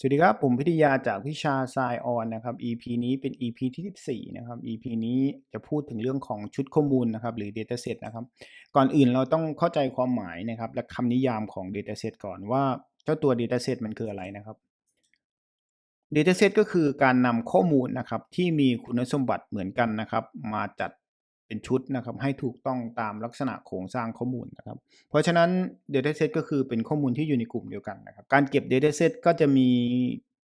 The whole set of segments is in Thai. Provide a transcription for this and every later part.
สวัสดีครับ ผมพิทยาจากวิชา s ายออนนะครับ EP นี้เป็น EP ที่ 14 นะครับ EP นี้จะพูดถึงเรื่องของชุดข้อมูลนะครับ หรือ Dataset นะครับ ก่อนอื่นเราต้องเข้าใจความหมายนะครับ และคำนิยามของ Dataset ก่อนว่าเจ้าตัว Dataset มันคืออะไรนะครับ Dataset ก็คือการนำข้อมูลนะครับ ที่มีคุณสมบัติเหมือนกันนะครับ มาจัด เป็นชุดนะครับ ให้ถูกต้องตามลักษณะโครงสร้างข้อมูลนะครับ เพราะฉะนั้น Dataset ก็คือเป็นข้อมูลที่อยู่ในกลุ่มเดียวกันนะครับ การเก็บ Dataset ก็จะมี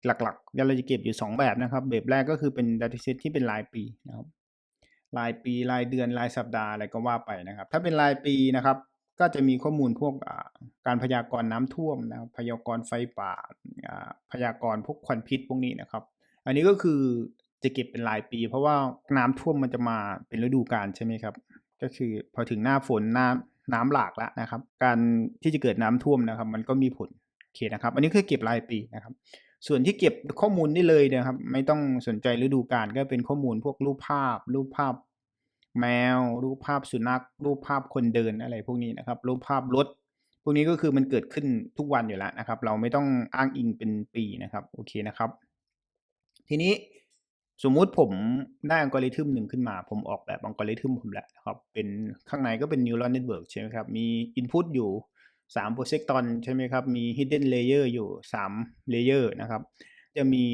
หลักๆเราจะเก็บอยู่ 2 แบบนะครับ แบบแรกก็คือเป็น Dataset ที่เป็นรายปีนะครับรายปีรายเดือนรายสัปดาห์อะไรก็ว่าไปนะครับ ถ้าเป็นรายปีนะครับก็จะมีข้อมูลพวกการพยากรณ์น้ำท่วมนะครับพยากรณ์ไฟป่าพยากรณ์พวกควันพิษพวกนี้นะครับ อันนี้ก็คือ จะเก็บเป็นรายปี เพราะว่าน้ำท่วมมันจะมาเป็นฤดูกาลใช่ไหมครับ ก็คือพอถึงหน้าฝนหน้ำน้ำหลากแล้วนะครับ การที่จะเกิดน้ำท่วมนะครับ มันก็มีผลโอเคนะครับ อันนี้คือเก็บรายปีนะครับ ส่วนที่เก็บข้อมูลได้เลยนะครับ ไม่ต้องสนใจฤดูกาลก็เป็นข้อมูลพวกรูปภาพ รูปภาพแมว รูปภาพสุนัข รูปภาพคนเดินอะไรพวกนี้นะครับ รูปภาพรถพวกนี้ก็คือมันเกิดขึ้นทุกวันอยู่แล้วนะครับ เราไม่ต้องอ้างอิงเป็นปีนะครับโอเคนะครับ ทีนี้ สมมุติผมได้อัลกอริทึมหนึ่งขึ้นมา ผมออกแบบอัลกอริทึมผมแหละครับ เป็นข้างในก็เป็น neural network ใช่ไหมครับ มี input อยู่3 procession ใช่ไหมครับ มี hidden layer อยู่3 layer นะครับ จะมี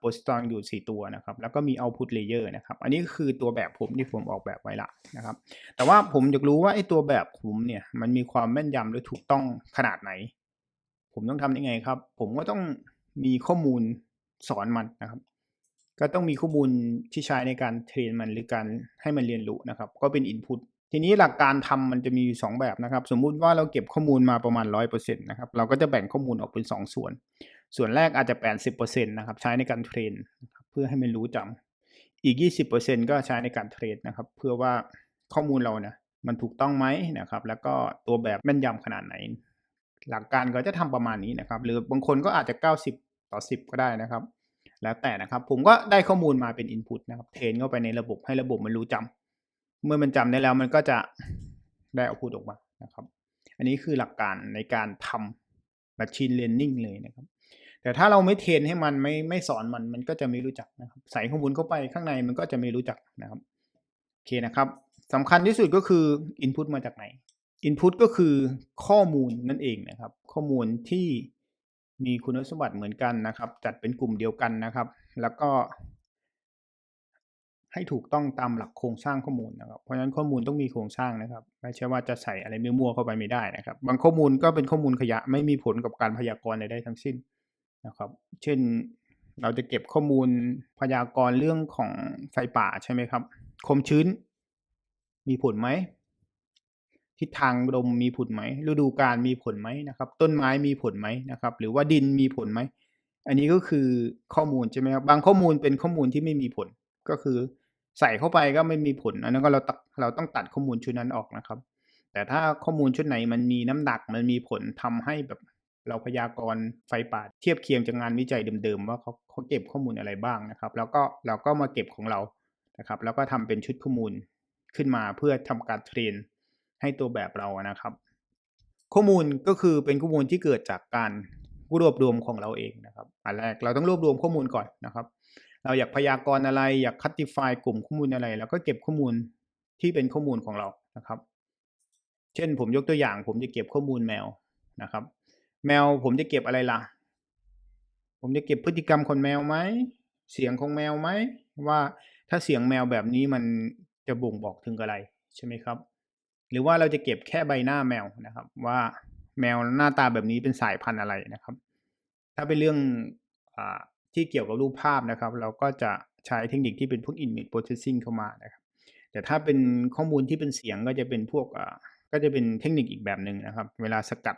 procession อยู่ 4 ตัวนะครับ แล้วก็มี output layer นะครับ อันนี้คือตัวแบบผมที่ผมออกแบบไว้ละนะครับ แต่ว่าผมอยากรู้ว่าไอ้ตัวแบบผมเนี่ยมันมีความแม่นยำหรือถูกต้องขนาดไหน ผมต้องทำยังไงครับ ผมก็ต้องมีข้อมูลสอนมันนะครับ ก็ต้องมีข้อมูลที่ใช้ในการเทรนมันหรือการให้มันเรียนรู้นะครับ ก็เป็น input ทีนี้หลักการทำมันจะมี2แบบนะครับ สมมุติว่าเราเก็บข้อมูลมาประมาณ 100%นะครับเราก็จะแบ่งข้อมูลออกเป็น 2 ส่วน ส่วนแรกอาจจะ 80%นะครับใช้ในการเทรนเพื่อให้มันรู้จำอีก 20%ก็ใช้ในการเทรนนะครับ เพื่อว่าข้อมูลเรานะมันถูกต้องไหมนะครับ แล้วก็ตัวแบบแม่นยำขนาดไหน หลักการก็จะทำประมาณนี้นะครับ หรือบางคนก็อาจจะ 90 ต่อ 10 ก็ได้นะครับ แล้วแต่นะครับ ผมก็ได้ข้อมูลมาเป็น input นะครับเทรนเข้าไปในระบบให้ระบบมันรู้จำเมื่อมันจำได้แล้วมันก็จะได้เอาพูดออกมานะครับ อันนี้คือหลักการในการทำ machine learning เลยนะครับ แต่ถ้าเราไม่เทรนให้มันไม่ไม่สอนมันมันก็จะไม่รู้จักนะครับ ใส่ข้อมูลเข้าไปข้างในมันก็จะไม่รู้จักนะครับโอเคนะครับสำคัญที่สุดก็คือ input มาจากไหน input ก็คือข้อมูลนั่นเองนะครับ ข้อมูลที่ มีคุณสมบัติเหมือนกันนะครับ จัดเป็นกลุ่มเดียวกันนะครับ แล้วก็ ให้ถูกต้องตามหลักโครงสร้างข้อมูลนะครับ เพราะฉะนั้นข้อมูลต้องมีโครงสร้างนะครับ ไม่ใช่ว่าจะใส่อะไรมั่วๆเข้าไปไม่ได้นะครับ บางข้อมูลก็เป็นข้อมูลขยะไม่มีผลกับการพยากรณ์ใดๆทั้งสิ้นนะครับ เช่นเราจะเก็บข้อมูลพยากรณ์เรื่องของไฟป่าใช่ไหมครับ คมชื้น มีผลไหม ทิศทางลมมีผลไหมฤดูกาลมีผลไหมนะครับ ต้นไม้มีผลไหมนะครับ หรือว่าดินมีผลไหมอันนี้ก็คือข้อมูลใช่ไหมครับบางข้อมูลเป็นข้อมูลที่ไม่มีผลก็คือใส่เข้าไปก็ไม่มีผล อันนั้นก็เราตัดเราต้องตัดข้อมูลชุดนั้นออกนะครับ แต่ถ้าข้อมูลชุดไหนมันมีน้ำหนักมันมีผลทำให้แบบเราพยากรณ์ไฟป่าเทียบเคียงจากงานวิจัยเดิมๆว่าเขาเขาเก็บข้อมูลอะไรบ้างนะครับ แล้วก็เราก็มาเก็บของเรานะครับ แล้วก็ทำเป็นชุดข้อมูลขึ้นมาเพื่อทำการเทรน ให้ตัวแบบเรานะครับ ข้อมูลก็คือเป็นข้อมูลที่เกิดจากการรวบรวมของเราเองนะครับอันแรกเราต้องรวบรวมข้อมูลก่อนนะครับ เราอยากพยากรณ์อะไรอยากคัตติฟายกลุ่มข้อมูลอะไรเราก็เก็บข้อมูลที่เป็นข้อมูลของเรานะครับ เช่นผมยกตัวอย่าง ผมจะเก็บข้อมูลแมวนะครับ แมวผมจะเก็บอะไรล่ะ ผมจะเก็บพฤติกรรมคนแมวไหมเสียงของแมวไหมว่าถ้าเสียงแมวแบบนี้มันจะบ่งบอกถึงอะไรใช่ไหมครับ หรือว่าเราจะเก็บแค่ใบหน้าแมวนะครับ ว่าแมวหน้าตาแบบนี้เป็นสายพันธุ์อะไรนะครับ ถ้าเป็นเรื่องอที่เกี่ยวกับรูปภาพนะครับ เราก็จะใช้เทคนิคที่เป็นพวก image processing เข้ามานะครับ แต่ถ้าเป็นข้อมูลที่เป็นเสียงก็จะเป็นพวกก็จะเป็นเทคนิคอีกแบบหนึ่งนะครับ เวลาสกัด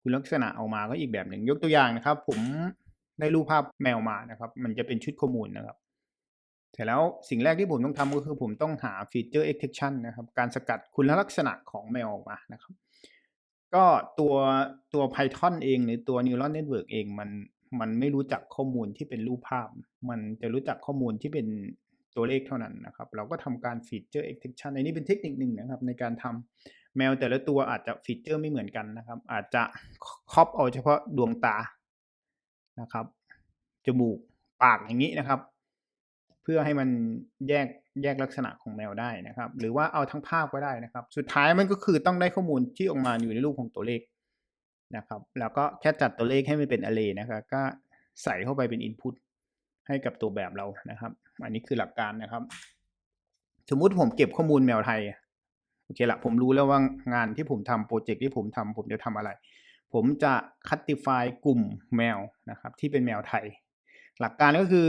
คุณลักษณะออกมาก็อีกแบบหนึ่งยกตัวอย่างนะครับ ผมได้รูปภาพแมวมานะครับ มันจะเป็นชุดข้อมูลนะครับ เสร็จแล้วสิ่งแรกที่ผมต้องทำก็คือผมต้องหาฟีเจอร์ extraction นะครับ การสกัดคุณลักษณะของแมวออกมานะครับ ก็ตัวตัว Python เองหรือตัว neural network เองมันมันไม่รู้จักข้อมูลที่เป็นรูปภาพ มันจะรู้จักข้อมูลที่เป็นตัวเลขเท่านั้นนะครับ เราก็ทำการฟีเจอร์ extraction ในนี้เป็นเทคนิคหนึ่งนะครับ ในการทำแมวแต่ละตัวอาจจะฟีเจอร์ไม่เหมือนกันนะครับ อาจจะครอบเอาเฉพาะดวงตานะครับ จมูก ปากอย่างนี้นะครับ พื่อให้มันแยกแยกลักษณะของแมวได้นะครับ หรือว่าเอาทั้งภาพก็ได้นะครับ สุดท้ายมันก็คือต้องได้ข้อมูลที่ออกมาอยู่ในรูปของตัวเลขนะครับ แล้วก็แค่จัดตัวเลขให้มันเป็น array นะครับ ก็ใส่เข้าไปเป็น input ให้กับตัวแบบเรานะครับ อันนี้คือหลักการนะครับ สมมุติผมเก็บข้อมูลแมวไทยโอเคละผมรู้แล้วว่างานที่ผมทำโปรเจกต์ที่ผมทำผมจะทำอะไร ผมจะคัตติฟายกลุ่มแมวนะครับ ที่เป็นแมวไทย หลักการก็คือ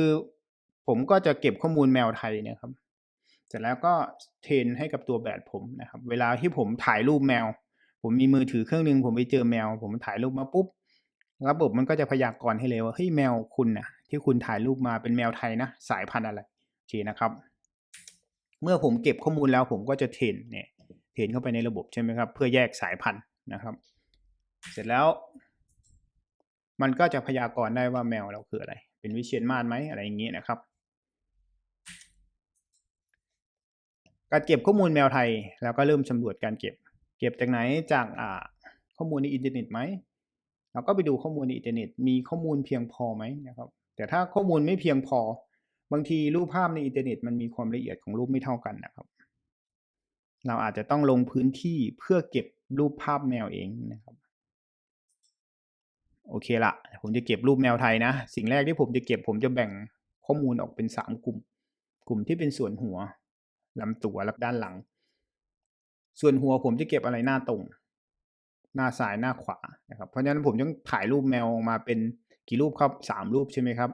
ผมก็จะเก็บข้อมูลแมวไทยเนะครับ เสร็จแล้วก็เทรนให้กับตัวแบบผมนะครับ เวลาที่ผมถ่ายรูปแมว ผมมีมือถือเครื่องหนึง ผมไปเจอแมว ผมถ่ายรูปมาปุ๊บระบบมันก็จะพยากรณ์ให้เลยว่าเฮ้ยแมวคุณน่ะ ที่คุณถ่ายรูปมาเป็นแมวไทยนะสายพันธุ์อะไรโอเคนะครับ เมื่อผมเก็บข้อมูลแล้วผมก็จะเทรนเนี่ยเทรนเข้าไปในระบบใช่ไหมครับ เพื่อแยกสายพันธุ์นะครับ เสร็จแล้ว มันก็จะพยากรณ์ได้ว่าแมวเราคืออะไร เป็นวิเชียรมาศไหมอะไรอย่างนี้นะครับ การเก็บข้อมูลแมวไทย แล้วก็เริ่มสำรวจการเก็บ เก็บจากไหนจากข้อมูลในอินเทอร์เน็ตไหมเราก็ไปดูข้อมูลในอินเทอร์เน็ต มีข้อมูลเพียงพอไหมนะครับ แต่ถ้าข้อมูลไม่เพียงพอ บางทีรูปภาพในอินเทอร์เน็ตมันมีความละเอียดของรูปไม่เท่ากันนะครับ เราอาจจะต้องลงพื้นที่เพื่อเก็บรูปภาพแมวเองนะครับ โอเคละผมจะเก็บรูปแมวไทยนะ สิ่งแรกที่ผมจะเก็บผมจะแบ่งข้อมูลออกเป็นสามกลุ่ม กลุ่มที่เป็นส่วนหัว ลำตัวและด้านหลัง ส่วนหัวผมจะเก็บอะไรหน้าตรง หน้าซ้ายหน้าขวานะครับเพราะฉะนั้นผมต้องถ่ายรูปแมวออกมาเป็นกี่รูปครับสามรูปใช่ไหมครับ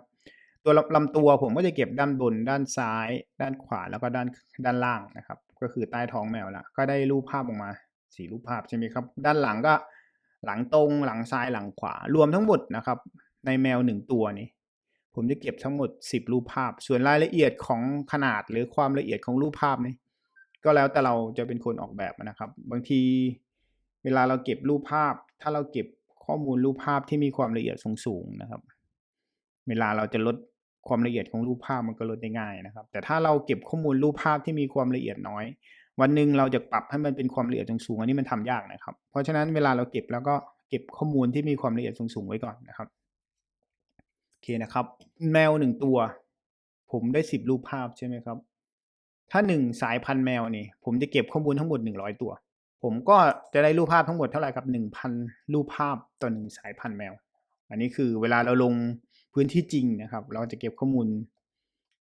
ตัวลำลำตัวผมก็จะเก็บด้านบน ด้านซ้าย ด้านขวาแล้วก็ด้านด้านล่างนะครับ ก็คือใต้ท้องแมวละก็ได้รูปภาพออกมาสี่รูปภาพใช่ไหมครับ ด้านหลังก็หลังตรงหลังซ้ายหลังขวารวมทั้งหมดนะครับ ในแมวหนึ่งตัวนี้ ผมจะเก็บทั้งหมดสิบรูปภาพ ส่วนรายละเอียดของขนาดหรือความละเอียดของรูปภาพนี้ก็แล้วแต่เราจะเป็นคนออกแบบนะครับ บางทีเวลาเราเก็บรูปภาพ ถ้าเราเก็บข้อมูลรูปภาพที่มีความละเอียดสูงๆนะครับ เวลาเราจะลดความละเอียดของรูปภาพมันก็ลดได้ง่ายนะครับ แต่ถ้าเราเก็บข้อมูลรูปภาพที่มีความละเอียดน้อย วันหนึ่งเราจะปรับให้มันเป็นความละเอียดสูงๆอันนี้มันทำยากนะครับ เพราะฉะนั้นเวลาเราเก็บแล้วก็เก็บข้อมูลที่มีความละเอียดสูงๆไว้ก่อนนะครับ เคนะครับ แมวหนึ่งตัว ผมได้สิบรูปภาพใช่ไหมครับ ถ้าหนึ่งสายพันธุ์แมวนี่ผมจะเก็บข้อมูลทั้งหมดหนึ่งร้อยตัว ผมก็จะได้รูปภาพทั้งหมดเท่าไหร่ครับหนึ่งพันรูปภาพต่อหนึ่งสายพันธุ์แมว อันนี้คือเวลาเราลงพื้นที่จริงนะครับ เราจะเก็บข้อมูล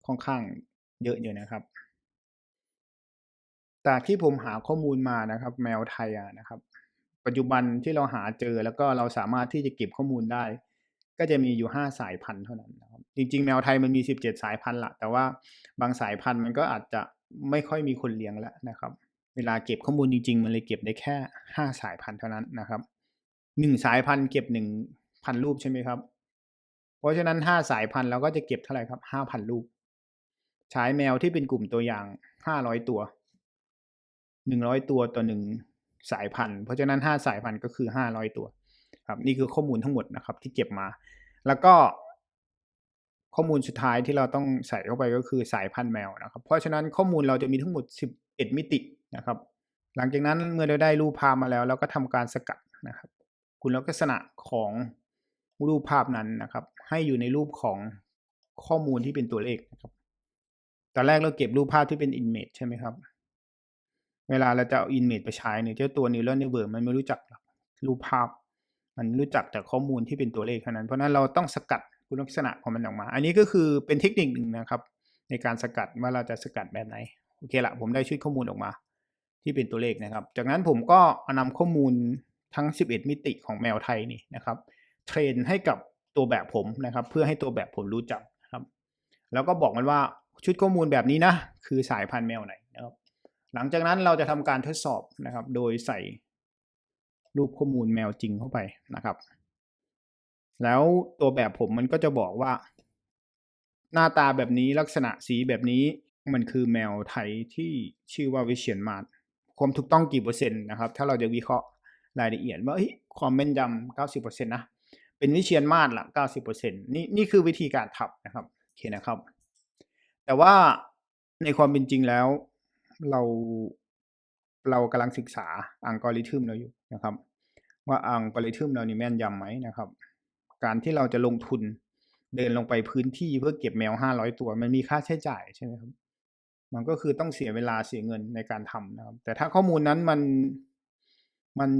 ค่อนข้างเยอะอยู่นะครับ จากที่ผมหาข้อมูลมานะครับ แมวไทยอะนะครับ ปัจจุบันที่เราหาเจอแล้วก็เราสามารถที่จะเก็บข้อมูลได้ ก็จะมีอยู่ห้าสายพันธุ์เท่านั้นนะครับจริง ๆ แมวไทยมันมีสิบเจ็ดสายพันธุ์ละแต่ว่าบางสายพันธุ์มันก็อาจจะไม่ค่อยมีคนเลี้ยงแล้วนะครับ เวลาเก็บข้อมูลจริง ๆ มันเลยเก็บได้แค่ห้าสายพันธุ์เท่านั้นนะครับหนึ่งสายพันธุ์เก็บหนึ่งพันรูปใช่ไหมครับ เพราะฉะนั้นห้าสายพันธุ์เราก็จะเก็บเท่าไหร่ครับห้าพันรูป ใช้แมวที่เป็นกลุ่มตัวอย่างห้าร้อยตัวหนึ่งร้อยตัวต่อหนึ่งสายพันธุ์ เพราะฉะนั้นห้าสายพันธุ์ก็คือห้าร้อยตัว ครับนี่คือข้อมูลทั้งหมดนะครับ ที่เก็บมา แล้วก็ข้อมูลสุดท้ายที่เราต้องใส่เข้าไปก็คือสายพันธุ์แมวนะครับ เพราะฉะนั้นข้อมูลเราจะมีทั้งหมดสิบเอ็ดมิตินะครับ หลังจากนั้นเมื่อเราได้รูปภาพมาแล้ว เราก็ทำการสกัดนะครับ คุณลักษณะของรูปภาพนั้นนะครับ ให้อยู่ในรูปของข้อมูลที่เป็นตัวเลขนะครับ ตอนแรกเราเก็บรูปภาพที่เป็น image ใช่ไหมครับ เวลาเราจะเอา image ไปใช้เนี่ยเจ้าตัว neural network มันไม่รู้จักรูปภาพ มันรู้จักแต่ข้อมูลที่เป็นตัวเลขเท่านั้น เพราะนั้นเราต้องสกัดคุณลักษณะของมันออกมา อันนี้ก็คือเป็นเทคนิคหนึ่งนะครับ ในการสกัดว่าเราจะสกัดแบบไหน โอเคละผมได้ชุดข้อมูลออกมา ที่เป็นตัวเลขนะครับ จากนั้นผมก็นำข้อมูลทั้ง 11 มิติของแมวไทยนี่นะครับเทรนให้กับตัวแบบผมนะครับ เพื่อให้ตัวแบบผมรู้จักครับ แล้วก็บอกมันว่าชุดข้อมูลแบบนี้นะคือสายพันธุ์แมวไหนนะครับ หลังจากนั้นเราจะทำการทดสอบนะครับ โดยใส่ รูปข้อมูลแมวจริงเข้าไปนะครับ แล้วตัวแบบผมมันก็จะบอกว่า หน้าตาแบบนี้ลักษณะสีแบบนี้มันคือแมวไทยที่ชื่อว่าวิเชียนมาศความถูกต้องกี่เปอร์เซ็นต์นะครับ ถ้าเราจะวิเคราะห์รายละเอียดว่าความแม่นยำเก้าสิบเปอร์เซ็นต์นะ เป็นวิเชียนมาศละเก้าสิบเปอร์เซ็นต์นี่นี่คือวิธีการทำนะครับโอเคนะครับ แต่ว่าในความเป็นจริงแล้วเราเรากำลังศึกษาอัลกอริทึมเราอยู่ นะครับ ว่าอัลกริทึมเรานี่แม่นยำไหมนะครับ การที่เราจะลงทุนเดินลงไปพื้นที่เพื่อเก็บแมว500ตัว มันมีค่าใช้จ่ายใช่ไหมครับ มันก็คือต้องเสียเวลาเสียเงินในการทำนะครับ แต่ถ้าข้อมูลนั้นมันมัน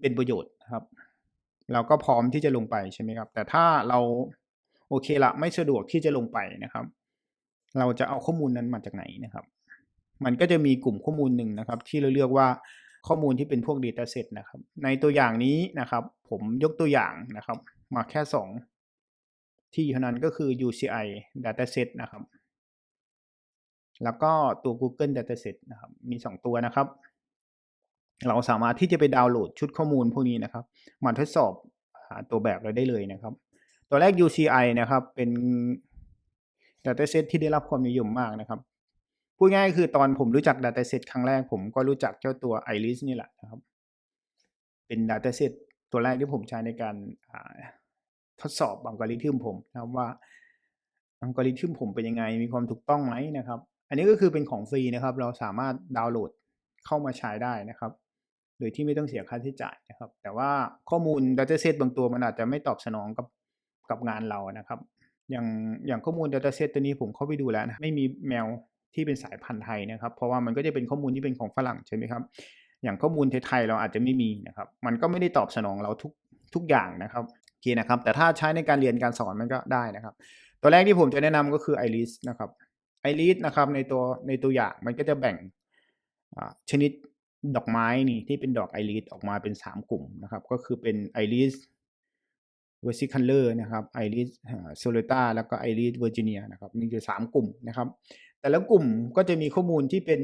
เป็นประโยชน์นครับ เราก็พร้อมที่จะลงไปใช่ไหมครับ แต่ถ้าเราโอเคละไม่สะดวกที่จะลงไปนะครับ เราจะเอาข้อมูลนั้นมาจากไหนนะครับ มันก็จะมีกลุ่มข้อมูลหนึ่งนะครับ ที่เราเรียกว่า ข้อมูลที่เป็นพวก Dataset นะครับ ในตัวอย่างนี้นะครับ ผมยกตัวอย่างนะครับ มาแค่ 2 ที่เท่านั้นก็คือ UCI Dataset นะครับ แล้วก็ตัว Google Dataset นะครับ มี 2 ตัวนะครับ เราสามารถที่จะไปดาวน์โหลดชุดข้อมูลพวกนี้นะครับ มาทดสอบตัวแบบเราได้เลยนะครับ ตัวแรก UCI นะครับเป็น Dataset ที่ได้รับความนิยมมากนะครับ พูดง่ายคือตอนผมรู้จัก Dataset ครั้งแรกผมก็รู้จักเจ้าตัว Iris นี่แหละนะครับ เป็น Dataset ตัวแรกที่ผมใช้ในการทดสอบอัลกอริทึมผมนะครับว่าอัลกอริทึมผมเป็นยังไงมีความถูกต้องไหมนะครับ อันนี้ก็คือเป็นของฟรีนะครับ เราสามารถดาวน์โหลดเข้ามาใช้ได้นะครับ โดยที่ไม่ต้องเสียค่าใช้จ่ายนะครับ แต่ว่าข้อมูล Dataset บางตัวมันอาจจะไม่ตอบสนองกับกับงานเรานะครับ อย่างอย่างข้อมูล Dataset ตัวนี้ผมเข้าไปดูแล้วนะไม่มีแมว ที่เป็นสายพันธุ์ไทยนะครับ เพราะว่ามันก็จะเป็นข้อมูลที่เป็นของฝรั่งใช่ไหมครับ อย่างข้อมูลไทยๆเราอาจจะไม่มีนะครับ มันก็ไม่ได้ตอบสนองเราทุกทุกอย่างนะครับโอเคนะครับ แต่ถ้าใช้ในการเรียนการสอนมันก็ได้นะครับ ตัวแรกที่ผมจะแนะนำก็คือ Iris นะครับ Iris นะครับในตัวในตัวอย่างมันก็จะแบ่งชนิดดอกไม้นี่ที่เป็นดอกไอริสออกมาเป็น 3 กลุ่มนะครับ ก็คือเป็นไอริสเวอร์ซิคัลเลอร์นะครับไอริสโซเลต้าแล้วก็ไอริสเวอร์จิเนียนะครับนี่คือ 3 กลุ่มนะครับ แต่ละกลุ่มก็จะมีข้อมูลที่เป็น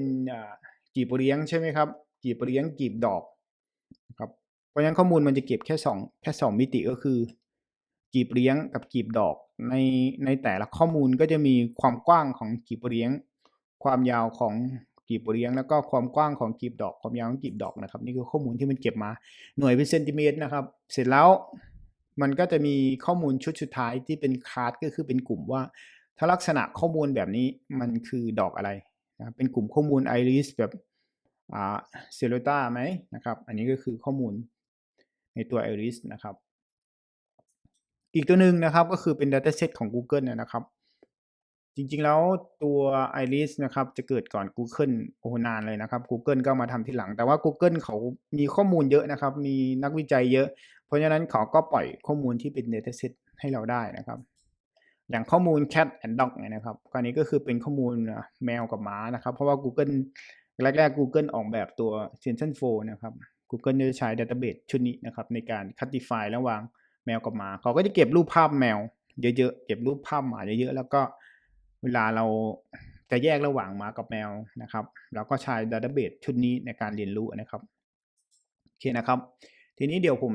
กีบเลี้ยงใช่ไหมครับกีบเลี้ยงกีบดอกครับเพราะฉะนั้นข้อมูลมันจะเก็บแค่2แค่2มิติก็คือกีบเลี้ยงกับกีบดอกในในแต่ละข้อมูลก็จะมีความกว้างของกีบเลี้ยง ความยาวของกีบเลี้ยง แล้วก็ความกว้างของกีบดอก ความยาวของกีบดอกนะครับ นี่คือข้อมูลที่มันเก็บมาหน่วยเป็นเซนติเมตรนะครับ เสร็จแล้วมันก็จะมีข้อมูลชุดสุดท้ายที่เป็นคลาสก็คือเป็นกลุ่มว่า ถ้าลักษณะข้อมูลแบบนี้มันคือดอกอะไรนะเป็นกลุ่มข้อมูลไอริสแบบอ่าเซโลตาไหมนะครับ อันนี้ก็คือข้อมูลในตัวไอริสนะครับ อีกตัวหนึ่งนะครับก็คือเป็น Dataset ของ Google นะครับ จริงๆแล้วตัว Iris นะครับจะเกิดก่อน Google โอ้นานเลยนะครับ Google ก็มาทำทีหลัง แต่ว่า Google เขามีข้อมูลเยอะนะครับ มีนักวิจัยเยอะ เพราะฉะนั้นเขาก็ปล่อยข้อมูลที่เป็น Dataset ให้เราได้นะครับ อย่างข้อมูล cat and dog เนี่ยนะครับก็นี้ก็คือเป็นข้อมูลแมวกับหมานะครับ เพราะว่า Google แรกๆ Google ออกแบบตัว Sentence 4นะครับ Google จะใช้ Database ชุดนี้นะครับ ในการ Classify ระหว่างแมวกับหมา เขาก็จะเก็บรูปภาพแมว เยอะๆ เก็บรูปภาพหมาเยอะๆ แล้วก็เวลาเราจะแยกระหว่างหมากับแมวนะครับ เราก็ใช้ Database ชุดนี้ในการเรียนรู้นะครับโอเคนะครับ ทีนี้เดี๋ยวผม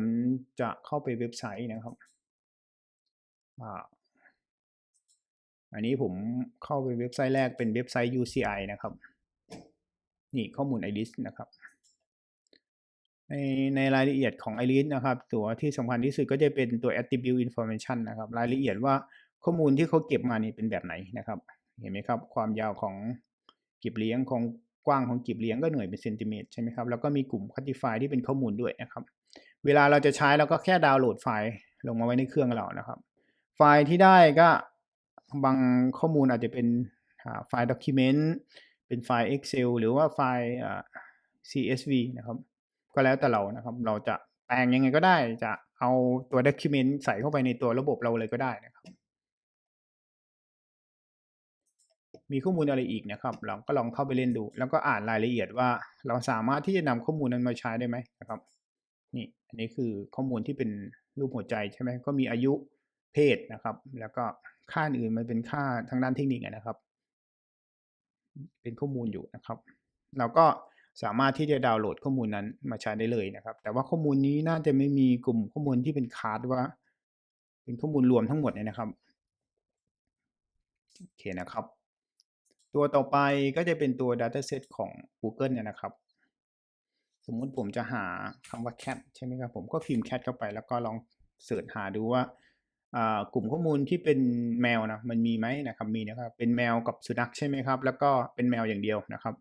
จะเข้าไปเว็บไซต์นะครับ อันนี้ผมเข้าไปเว็บไซต์แรกเป็นเว็บไซต์ UCI นะครับ นี่ข้อมูล iris นะครับ ในในรายละเอียดของ iris นะครับ ตัวที่สำคัญที่สุดก็จะเป็นตัว attribute information นะครับ รายละเอียดว่าข้อมูลที่เขาเก็บมานี่เป็นแบบไหนนะครับ เห็นไหมครับ ความยาวของกีบเลี้ยงของกว้างของกีบเลี้ยงก็หน่วยเป็นเซนติเมตรใช่ไหมครับ แล้วก็มีกลุ่ม classify ที่เป็นข้อมูลด้วยนะครับ เวลาเราจะใช้เราก็แค่ดาวน์โหลดไฟล์ลงมาไว้ในเครื่องเรานะครับ ไฟล์ที่ได้ก็ บางข้อมูลอาจจะเป็นไฟล์ document เป็นไฟล์ Excel หรือว่าไฟล์ CSV นะครับ ก็แล้วแต่เรานะครับ เราจะแปลงยังไงก็ได้จะเอาตัว document ใส่เข้าไปในตัวระบบเราเลยก็ได้นะครับ มีข้อมูลอะไรอีกนะครับ เราก็ลองเข้าไปเล่นดู แล้วก็อ่านรายละเอียดว่าเราสามารถที่จะนำข้อมูลนั้นมาใช้ได้ไหมนะครับนี่อันนี้คือข้อมูลที่เป็นรูปหัวใจใช่ไหมก็มีอายุเพศนะครับ แล้วก็ ค่าอื่นมันเป็นค่าทางด้านเทคนิคนะครับ เป็นข้อมูลอยู่นะครับ เราก็สามารถที่จะดาวน์โหลดข้อมูลนั้นมาใช้ได้เลยนะครับ แต่ว่าข้อมูลนี้น่าจะไม่มีกลุ่มข้อมูลที่เป็นคาร์ดว่า เป็นข้อมูลรวมทั้งหมดเนี่ยนะครับโอเคนะครับ ตัวต่อไปก็จะเป็นตัว Dataset ของ Google เนี่ยนะครับ สมมุติผมจะหาคำว่า cat ใช่ไหมครับผมก็พิมพ์ cat เข้าไปแล้วก็ลองเสิร์ชหาดูว่า กลุ่มข้อมูลที่เป็นแมวนะมันมีไหมนะครับมีนะครับ เป็นแมวกับสุนัขใช่ไหมครับ แล้วก็เป็นแมวอย่างเดียวนะครับ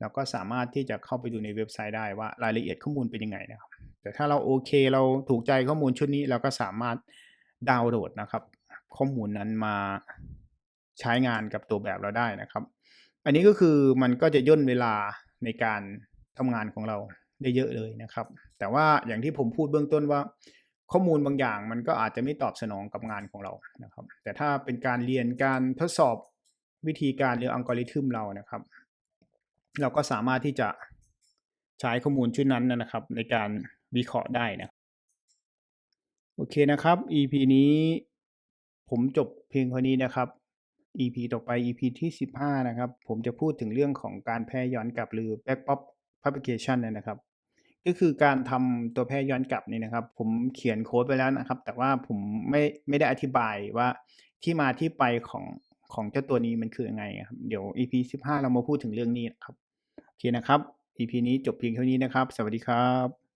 เราก็สามารถที่จะเข้าไปดูในเว็บไซต์ได้ว่ารายละเอียดข้อมูลเป็นยังไงนะครับ แต่ถ้าเราโอเคเราถูกใจข้อมูลชุดนี้เราก็สามารถดาวน์โหลดนะครับ ข้อมูลนั้นมาใช้งานกับตัวแบบเราได้นะครับ อันนี้ก็คือมันก็จะย่นเวลาในการทำงานของเราได้เยอะเลยนะครับ แต่ว่าอย่างที่ผมพูดเบื้องต้นว่า ข้อมูลบางอย่างมันก็อาจจะไม่ตอบสนองกับงานของเรานะครับ แต่ถ้าเป็นการเรียนการทดสอบวิธีการหรืออัลกอริทึมเรานะครับ เราก็สามารถที่จะใช้ข้อมูลชุดนั้นนะครับ ในการวิเคราะห์ได้นะโอเคนะครับ EP นี้ผมจบเพียงเท่านี้นะครับ EP ต่อไป EP ที่15นะครับ ผมจะพูดถึงเรื่องของการแพร่ย้อนกลับหรือ Backpop Propagation เนี่ยนะครับ ก็คือการทำตัวแพร่ย้อนกลับนี่นะครับ ผมเขียนโค้ดไปแล้วนะครับ แต่ว่าผมไม่ไม่ได้อธิบายว่าที่มาที่ไปของของเจ้าตัวนี้มันคือยังไงครับ เดี๋ยว EP 15 เรามาพูดถึงเรื่องนี้นะครับ โอเคนะครับ EP นี้จบเพียงเท่านี้นะครับ สวัสดีครับ